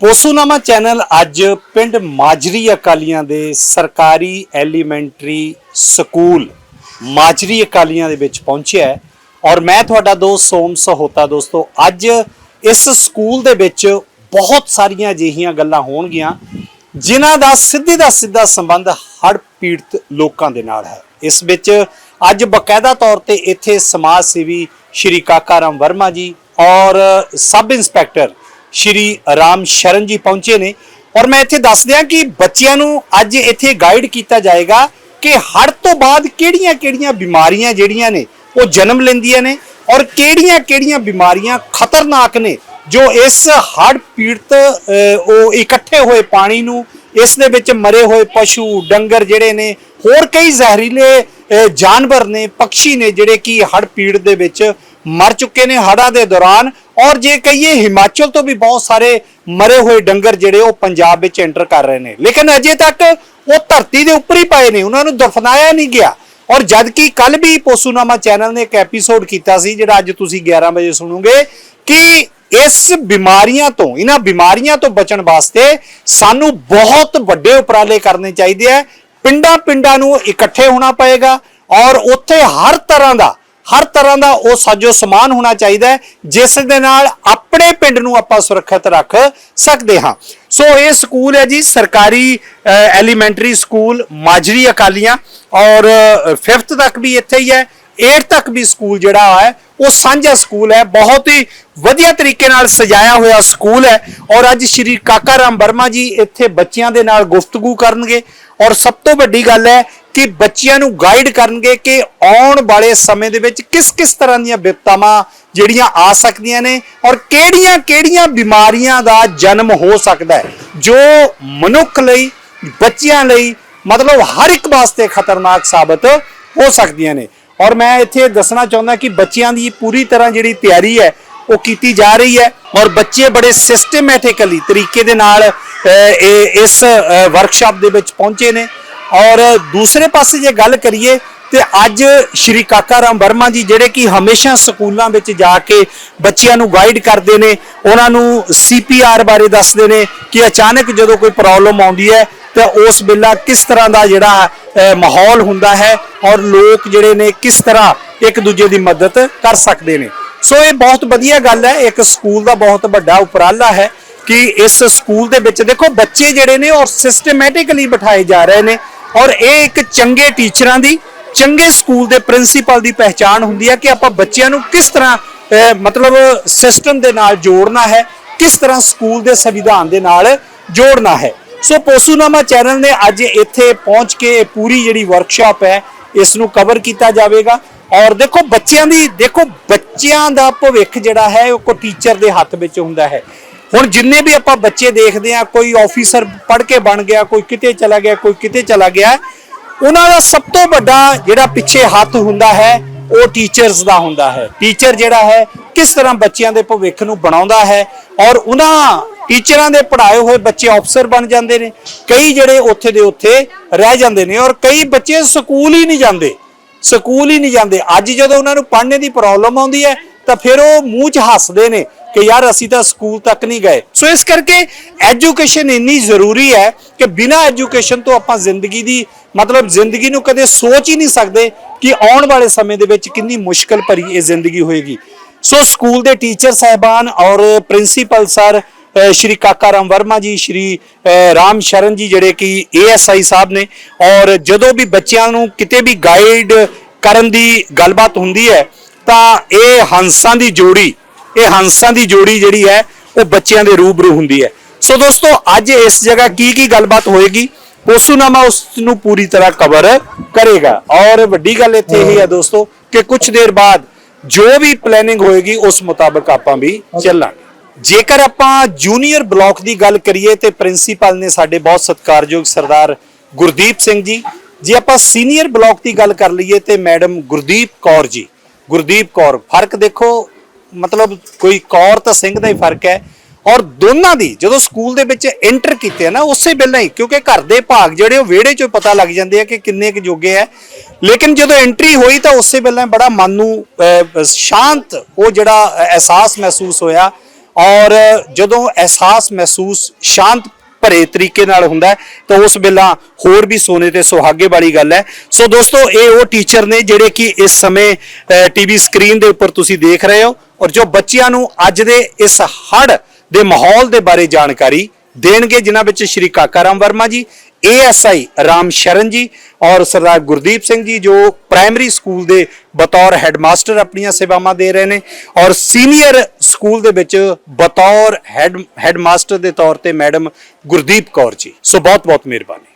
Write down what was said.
ਪੋਸੂਨਾਮਾ channel ਅੱਜ ਪਿੰਡ ਮਾਜਰੀ ਅਕਾਲੀਆਂ ਦੇ ਸਰਕਾਰੀ ਐਲੀਮੈਂਟਰੀ ਸਕੂਲ ਮਾਜਰੀ ਅਕਾਲੀਆਂ ਦੇ ਵਿੱਚ ਪਹੁੰਚਿਆ ਹੈ। ਔਰ ਮੈਂ ਤੁਹਾਡਾ ਦੋਸਤ ਸੋਮ ਸਹੋਤਾ ਦੋਸਤੋ, ਅੱਜ ਇਸ ਸਕੂਲ ਦੇ ਵਿੱਚ ਬਹੁਤ ਸਾਰੀਆਂ ਅਜਿਹੀਆਂ ਗੱਲਾਂ ਹੋਣਗੀਆਂ, ਜਿਨ੍ਹਾਂ ਦਾ ਸਿੱਧੇ ਦਾ ਸਿੱਧਾ ਸੰਬੰਧ ਹੜ੍ਹ ਪੀੜਤ ਲੋਕਾਂ ਦੇ ਨਾਲ ਹੈ। ਇਸ ਵਿੱਚ ਅੱਜ ਬਕਾਇਦਾ ਤੌਰ ਤੇ ਇੱਥੇ ਸਮਾਜ ਸੇਵੀ ਸ਼੍ਰੀ ਕਾਕਾ ਰਾਮ ਵਰਮਾ ਜੀ ਔਰ ਸਬ ਇੰਸਪੈਕਟਰ ਸ਼੍ਰੀ ਰਾਮ ਸ਼ਰਨ ਜੀ ਪਹੁੰਚੇ ਨੇ। ਔਰ ਮੈਂ ਇੱਥੇ ਦੱਸ ਦਿਆਂ ਕਿ ਬੱਚਿਆਂ ਨੂੰ ਅੱਜ ਇੱਥੇ ਗਾਈਡ ਕੀਤਾ ਜਾਏਗਾ ਕਿ ਹੜ੍ਹ ਤੋਂ ਬਾਅਦ ਕਿਹੜੀਆਂ-ਕਿਹੜੀਆਂ ਬਿਮਾਰੀਆਂ ਜਿਹੜੀਆਂ ਨੇ, ਉਹ ਜਨਮ ਲੈਂਦੀਆਂ ਨੇ ਔਰ ਕਿਹੜੀਆਂ-ਕਿਹੜੀਆਂ ਬਿਮਾਰੀਆਂ ਖਤਰਨਾਕ ਨੇ, ਜੋ ਇਸ ਹੜ੍ਹ ਪੀੜਤ ਉਹ ਇਕੱਠੇ ਹੋਏ ਪਾਣੀ ਨੂੰ, ਇਸ ਦੇ ਵਿੱਚ ਮਰੇ ਹੋਏ ਪਸ਼ੂ, ਡੰਗਰ ਜਿਹੜੇ ਨੇ, ਹੋਰ ਕਈ ਜ਼ਹਿਰੀਲੇ ਜਾਨਵਰ ਨੇ, ਪੰਛੀ ਨੇ ਜਿਹੜੇ ਕਿ ਹੜ੍ਹ ਪੀੜ ਦੇ ਵਿੱਚ ਮਰ ਚੁੱਕੇ ਨੇ ਹੜ੍ਹਾਂ ਦੇ ਦੌਰਾਨ। ਔਰ ਜੇ ਕਹੀਏ, ਹਿਮਾਚਲ ਤੋਂ ਵੀ ਬਹੁਤ ਸਾਰੇ ਮਰੇ ਹੋਏ ਡੰਗਰ ਜਿਹੜੇ ਉਹ ਪੰਜਾਬ ਵਿੱਚ ਐਂਟਰ ਕਰ ਰਹੇ ਨੇ। ਲੇਕਿਨ ਅਜੇ ਤੱਕ ਉਹ ਧਰਤੀ ਦੇ ਉੱਪਰ ਹੀ ਪਏ ਨੇ, ਉਹਨਾਂ ਨੂੰ ਦਫਨਾਇਆ ਨਹੀਂ ਗਿਆ। ਔਰ ਜਦ ਕਿ ਕੱਲ ਵੀ ਪੋਸੂਨਾਮਾ ਚੈਨਲ ਨੇ ਇੱਕ ਐਪੀਸੋਡ ਕੀਤਾ ਸੀ, ਜਿਹੜਾ ਅੱਜ ਤੁਸੀਂ 11 ਵਜੇ ਸੁਣੋਗੇ, ਕਿ ਇਸ ਬਿਮਾਰੀਆਂ ਤੋਂ, ਇਹਨਾਂ ਬਿਮਾਰੀਆਂ ਤੋਂ ਬਚਣ ਵਾਸਤੇ ਸਾਨੂੰ ਬਹੁਤ ਵੱਡੇ ਉਪਰਾਲੇ ਕਰਨੇ ਚਾਹੀਦੇ ਆ। ਪਿੰਡਾਂ ਪਿੰਡਾਂ ਨੂੰ ਇਕੱਠੇ ਹੋਣਾ ਪਏਗਾ। ਔਰ ਉੱਥੇ ਹਰ ਤਰ੍ਹਾਂ ਦਾ ਹਰ ਤਰ੍ਹਾਂ ਦਾ ਉਹ ਸਾਜੋ ਸਮਾਨ ਹੋਣਾ ਚਾਹੀਦਾ ਹੈ, ਜਿਸ ਦੇ ਨਾਲ ਆਪਣੇ ਪਿੰਡ ਨੂੰ ਆਪਾਂ ਸੁਰੱਖਿਅਤ ਰੱਖ ਸਕਦੇ ਹਾਂ। ਸੋ ਇਹ ਸਕੂਲ ਹੈ ਜੀ, ਸਰਕਾਰੀ ਐਲੀਮੈਂਟਰੀ ਸਕੂਲ, ਮਾਜਰੀ ਅਕਾਲੀਆਂ ਔਰ 5th ਤੱਕ ਵੀ ਇੱਥੇ ਹੀ ਹੈ 8 ਤੱਕ ਵੀ ਸਕੂਲ ਜਿਹੜਾ ਹੈ, ਉਹ ਸਾਂਝਾ ਸਕੂਲ ਹੈ। ਬਹੁਤ ਹੀ ਵਧੀਆ ਤਰੀਕੇ ਨਾਲ ਸਜਾਇਆ ਹੋਇਆ ਸਕੂਲ ਹੈ ਔਰ ਅੱਜ ਸ਼੍ਰੀ ਕਾਕਾ ਰਾਮ ਵਰਮਾ ਜੀ ਇੱਥੇ ਬੱਚਿਆਂ ਦੇ ਨਾਲ ਗੁਫ਼ਤਗੂ ਕਰਨਗੇ ਔਰ ਸਭ ਤੋਂ ਵੱਡੀ ਗੱਲ ਹੈ ਕਿ ਬੱਚਿਆਂ ਨੂੰ ਗਾਈਡ ਕਰਨਗੇ ਕਿ ਆਉਣ ਵਾਲੇ ਸਮੇਂ ਦੇ ਵਿੱਚ ਕਿਸ ਕਿਸ ਤਰ੍ਹਾਂ ਦੀਆਂ ਵਿਪਤਾਵਾਂ ਜਿਹੜੀਆਂ ਆ ਸਕਦੀਆਂ ਨੇ ਔਰ ਕਿਹੜੀਆਂ-ਕਿਹੜੀਆਂ ਬਿਮਾਰੀਆਂ ਦਾ ਜਨਮ ਹੋ ਸਕਦਾ ਹੈ, ਜੋ ਮਨੁੱਖ ਲਈ, ਬੱਚਿਆਂ ਲਈ ਮਤਲਬ ਹਰ ਇੱਕ ਵਾਸਤੇ ਖਤਰਨਾਕ ਸਾਬਤ ਹੋ ਸਕਦੀਆਂ ਨੇ। ਔਰ ਮੈਂ ਇੱਥੇ ਦੱਸਣਾ ਚਾਹੁੰਦਾ ਕਿ ਬੱਚਿਆਂ ਦੀ ਪੂਰੀ ਤਰ੍ਹਾਂ ਜਿਹੜੀ ਤਿਆਰੀ ਹੈ, ਉਹ ਕੀਤੀ ਜਾ ਰਹੀ ਹੈ ਔਰ ਬੱਚੇ ਬੜੇ ਸਿਸਟਮੈਟਿਕਲੀ ਤਰੀਕੇ ਦੇ ਨਾਲ ਇਹ, ਇਸ ਵਰਕਸ਼ਾਪ ਦੇ ਵਿੱਚ ਪਹੁੰਚੇ ਨੇ। ਔਰ ਦੂਸਰੇ ਪਾਸੇ ਜੇ ਗੱਲ ਕਰੀਏ ਤੇ ਅੱਜ ਸ਼੍ਰੀ ਕਾਕਾ ਰਾਮ ਵਰਮਾ ਜੀ ਜਿਹੜੇ ਕਿ ਹਮੇਸ਼ਾ ਸਕੂਲਾਂ ਵਿੱਚ ਜਾ ਕੇ ਬੱਚਿਆਂ ਨੂੰ ਗਾਈਡ ਕਰਦੇ ਨੇ, ਉਹਨਾਂ ਨੂੰ ਸੀਪੀਆਰ ਬਾਰੇ ਦੱਸਦੇ ਨੇ ਕਿ ਅਚਾਨਕ ਜਦੋਂ ਕੋਈ ਪ੍ਰੋਬਲਮ ਆਉਂਦੀ ਹੈ ਤਾਂ ਉਸ ਵੇਲਾ ਕਿਸ ਤਰ੍ਹਾਂ ਦਾ ਜਿਹੜਾ ਮਾਹੌਲ ਹੁੰਦਾ ਹੈ ਔਰ ਲੋਕ ਜਿਹੜੇ ਨੇ ਕਿਸ ਤਰ੍ਹਾਂ ਇੱਕ ਦੂਜੇ ਦੀ ਮਦਦ ਕਰ ਸਕਦੇ ਨੇ। ਸੋ ਇਹ ਬਹੁਤ ਵਧੀਆ ਗੱਲ ਹੈ, ਇੱਕ ਸਕੂਲ ਦਾ ਬਹੁਤ ਵੱਡਾ ਉਪਰਾਲਾ ਹੈ ਕਿ ਇਸ ਸਕੂਲ ਦੇ ਵਿੱਚ ਦੇਖੋ ਬੱਚੇ ਜਿਹੜੇ ਨੇ ਔਰ ਸਿਸਟਮੈਟਿਕਲੀ ਬਿਠਾਏ ਜਾ ਰਹੇ ਨੇ ਔਰ ਇਹ ਇੱਕ ਚੰਗੇ ਟੀਚਰਾਂ ਦੀ, ਚੰਗੇ ਸਕੂਲ ਦੇ ਪ੍ਰਿੰਸੀਪਲ ਦੀ ਪਹਿਚਾਣ ਹੁੰਦੀ ਹੈ ਕਿ ਆਪਾਂ ਬੱਚਿਆਂ ਨੂੰ ਕਿਸ ਤਰ੍ਹਾਂ ਮਤਲਬ ਸਿਸਟਮ ਦੇ ਨਾਲ ਜੋੜਨਾ ਹੈ, ਕਿਸ ਤਰ੍ਹਾਂ ਸਕੂਲ ਦੇ ਸੰਵਿਧਾਨ ਦੇ ਨਾਲ ਜੋੜਨਾ ਹੈ। ਸੋ ਪੋਸੂਨਾਮਾ ਚੈਨਲ ਨੇ ਅੱਜ ਇੱਥੇ ਪਹੁੰਚ ਕੇ ਇਹ ਪੂਰੀ ਜਿਹੜੀ ਵਰਕਸ਼ਾਪ ਹੈ, ਇਸ ਨੂੰ ਕਵਰ ਕੀਤਾ ਜਾਵੇਗਾ। ਔਰ ਦੇਖੋ ਬੱਚਿਆਂ ਦੀ, ਦੇਖੋ ਬੱਚਿਆਂ ਦਾ ਭਵਿੱਖ ਜਿਹੜਾ ਹੈ, ਉਹ ਕੋ ਟੀਚਰ ਦੇ ਹੱਥ ਵਿੱਚ ਹੁੰਦਾ ਹੈ। ਹੁਣ ਜਿੰਨੇ ਵੀ ਆਪਾਂ ਬੱਚੇ ਦੇਖਦੇ ਆ ਕੋਈ ਆਫੀਸਰ ਪੜ੍ਹ ਕੇ ਬਣ ਗਿਆ, ਕੋਈ ਕਿਤੇ ਚਲਾ ਗਿਆ, ਕੋਈ ਕਿਤੇ ਚਲਾ ਗਿਆ, ਉਹਨਾਂ ਦਾ ਸਭ ਤੋਂ ਵੱਡਾ ਜਿਹੜਾ ਪਿੱਛੇ ਹੱਥ ਹੁੰਦਾ ਹੈ, ਉਹ ਟੀਚਰਸ ਦਾ ਹੁੰਦਾ ਹੈ। ਟੀਚਰ ਜਿਹੜਾ ਹੈ, ਕਿਸ ਤਰ੍ਹਾਂ ਬੱਚਿਆਂ ਦੇ ਭਵਿੱਖ ਨੂੰ ਬਣਾਉਂਦਾ ਹੈ ਔਰ ਉਹਨਾਂ ਟੀਚਰਾਂ ਦੇ ਪੜ੍ਹਾਏ ਹੋਏ ਬੱਚੇ ਅਫਸਰ ਬਣ ਜਾਂਦੇ ਨੇ। ਕਈ ਜਿਹੜੇ ਉੱਥੇ ਦੇ ਉੱਥੇ ਰਹਿ ਜਾਂਦੇ ਨੇ ਔਰ ਕਈ ਬੱਚੇ ਸਕੂਲ ਹੀ ਨਹੀਂ ਜਾਂਦੇ। ਸਕੂਲ ਹੀ ਨਹੀਂ ਜਾਂਦੇ। ਅੱਜ ਜਦੋਂ ਉਹਨਾਂ ਨੂੰ ਪੜ੍ਹਨੇ ਦੀ ਪ੍ਰੋਬਲਮ ਆਉਂਦੀ ਹੈ, ਤਾਂ ਫਿਰ ਉਹ ਮੂੰਹ 'ਚ ਹੱਸਦੇ ਨੇ। ਕਿ ਯਾਰ ਅਸੀਂ ਤਾਂ ਸਕੂਲ ਤੱਕ ਨਹੀਂ ਗਏ। ਸੋ ਇਸ ਕਰਕੇ ਐਜੂਕੇਸ਼ਨ ਇੰਨੀ ਜ਼ਰੂਰੀ ਹੈ ਕਿ ਬਿਨਾਂ ਐਜੂਕੇਸ਼ਨ ਤੋਂ ਆਪਾਂ ਜ਼ਿੰਦਗੀ ਦੀ, ਮਤਲਬ ਜ਼ਿੰਦਗੀ ਨੂੰ ਕਦੇ ਸੋਚ ਹੀ ਨਹੀਂ ਸਕਦੇ ਕਿ ਆਉਣ ਵਾਲੇ ਸਮੇਂ ਦੇ ਵਿੱਚ ਕਿੰਨੀ ਮੁਸ਼ਕਲ ਭਰੀ ਇਹ ਜ਼ਿੰਦਗੀ ਹੋਏਗੀ। ਸੋ ਸਕੂਲ ਦੇ ਟੀਚਰ ਸਹਿਬਾਨ ਔਰ ਪ੍ਰਿੰਸੀਪਲ ਸਰ ਸ਼੍ਰੀ ਕਾਕਾ ਰਾਮ ਵਰਮਾ ਜੀ, ਸ਼੍ਰੀ ਰਾਮ ਸ਼ਰਨ ਜੀ ਜਿਹੜੇ ਕਿ ਏਐਸਆਈ ਸਾਹਿਬ ਨੇ ਔਰ ਜਦੋਂ ਵੀ ਬੱਚਿਆਂ ਨੂੰ ਕਿਤੇ ਵੀ ਗਾਈਡ ਕਰਨ ਦੀ ਗੱਲਬਾਤ ਹੁੰਦੀ ਹੈ ਤਾਂ ਇਹ ਹੰਸਾਂ ਦੀ ਜੋੜੀ ਇਹ ਹੰਸਾਂ ਦੀ ਜੋੜੀ ਜਿਹੜੀ ਹੈ ਉਹ ਬੱਚਿਆਂ ਦੇ ਰੂਬਰੂ ਹੁੰਦੀ ਹੈ। ਸੋ ਦੋਸਤੋ ਅੱਜ ਇਸ ਜਗ੍ਹਾ ਕੀ ਕੀ ਗੱਲਬਾਤ ਹੋਏਗੀ ਪੋਸੂਨਾਮਾ ਉਸ ਨੂੰ ਪੂਰੀ ਤਰ੍ਹਾਂ ਕਵਰ ਕਰੇਗਾ। ਔਰ ਵੱਡੀ ਗੱਲ ਇੱਥੇ ਇਹ ਹੈ ਦੋਸਤੋ ਕਿ ਕੁਝ ਦੇਰ ਬਾਅਦ ਜੋ ਵੀ ਪਲੈਨਿੰਗ ਹੋਏਗੀ ਉਸ ਮੁਤਾਬਕ ਆਪਾਂ ਵੀ ਚੱਲਾਂਗੇ। ਜੇਕਰ ਆਪਾਂ ਜੂਨੀਅਰ ਬਲਾਕ ਦੀ ਗੱਲ ਕਰੀਏ ਤੇ ਪ੍ਰਿੰਸੀਪਲ ਨੇ ਸਾਡੇ ਬਹੁਤ ਸਤਿਕਾਰਯੋਗ ਸਰਦਾਰ ਗੁਰਦੀਪ ਸਿੰਘ ਜੀ। ਜੇ ਆਪਾਂ ਸੀਨੀਅਰ ਬਲਾਕ ਦੀ ਗੱਲ ਕਰ ਲਈਏ ਤੇ ਮੈਡਮ ਗੁਰਦੀਪ ਕੌਰ ਜੀ। ਗੁਰਦੀਪ ਕੌਰ ਫ਼ਰਕ ਦੇਖੋ ਮਤਲਬ ਕੋਈ ਕੌਰ ਤਾਂ ਸਿੰਘ ਦਾ ਹੀ ਫ਼ਰਕ ਹੈ। ਔਰ ਦੋਨਾਂ ਦੀ ਜਦੋਂ ਸਕੂਲ ਦੇ ਵਿੱਚ ਐਂਟਰ ਕੀਤੇ ਆ ਨਾ, ਉਸੇ ਵੇਲੇ ਹੀ ਕਿਉਂਕਿ ਘਰ ਦੇ ਭਾਗ ਜਿਹੜੇ ਉਹ ਵਿਹੜੇ 'ਚੋਂ ਪਤਾ ਲੱਗ ਜਾਂਦੇ ਆ ਕਿ ਕਿੰਨੇ ਕੁ ਜੋਗੇ ਆ। ਲੇਕਿਨ ਜਦੋਂ ਐਂਟਰੀ ਹੋਈ ਤਾਂ ਉਸੇ ਵੇਲੇ ਬੜਾ ਮਨ ਨੂੰ ਸ਼ਾਂਤ ਉਹ ਜਿਹੜਾ ਅਹਿਸਾਸ ਮਹਿਸੂਸ ਹੋਇਆ। ਔਰ ਜਦੋਂ ਅਹਿਸਾਸ ਮਹਿਸੂਸ ਸ਼ਾਂਤ ਭਰੇ ਤਰੀਕੇ ਨਾਲ ਹੁੰਦਾ ਤਾਂ ਉਸ ਵੇਲਾ ਹੋਰ ਵੀ ਸੋਨੇ ਤੇ ਸੁਹਾਗੇ ਵਾਲੀ ਗੱਲ ਹੈ। ਸੋ ਦੋਸਤੋ, ਇਹ ਉਹ ਟੀਚਰ ਨੇ ਜਿਹੜੇ ਕਿ ਇਸ ਸਮੇਂ ਟੀਵੀ ਸਕਰੀਨ ਦੇ ਉੱਪਰ ਤੁਸੀਂ ਦੇਖ ਰਹੇ ਹੋ। ਔਰ ਜੋ ਬੱਚਿਆਂ ਨੂੰ ਅੱਜ ਦੇ ਇਸ ਹੜ ਦੇ ਮਾਹੌਲ ਦੇ ਬਾਰੇ ਜਾਣਕਾਰੀ ਦੇਣਗੇ, ਜਿਨ੍ਹਾਂ ਵਿੱਚ ਸ਼੍ਰੀ ਕਾਕਾ ਰਾਮ ਵਰਮਾ ਜੀ ਏਐਸਆਈ ਰਾਮ ਸ਼ਰਨ ਜੀ ਔਰ ਸਰਦਾਰ ਗੁਰਦੀਪ ਸਿੰਘ ਜੀ, ਜੋ ਪ੍ਰਾਇਮਰੀ ਸਕੂਲ ਦੇ ਬਤੌਰ ਹੈਡਮਾਸਟਰ ਆਪਣੀਆਂ ਸੇਵਾਵਾਂ ਦੇ ਰਹੇ ਨੇ ਔਰ ਸੀਨੀਅਰ ਸਕੂਲ ਦੇ ਵਿੱਚ ਬਤੌਰ ਹੈਡ, ਹੈਡਮਾਸਟਰ ਦੇ ਤੌਰ ਤੇ ਮੈਡਮ ਗੁਰਦੀਪ ਕੌਰ ਜੀ। ਸੋ ਬਹੁਤ ਬਹੁਤ ਮਿਹਰਬਾਨੀ।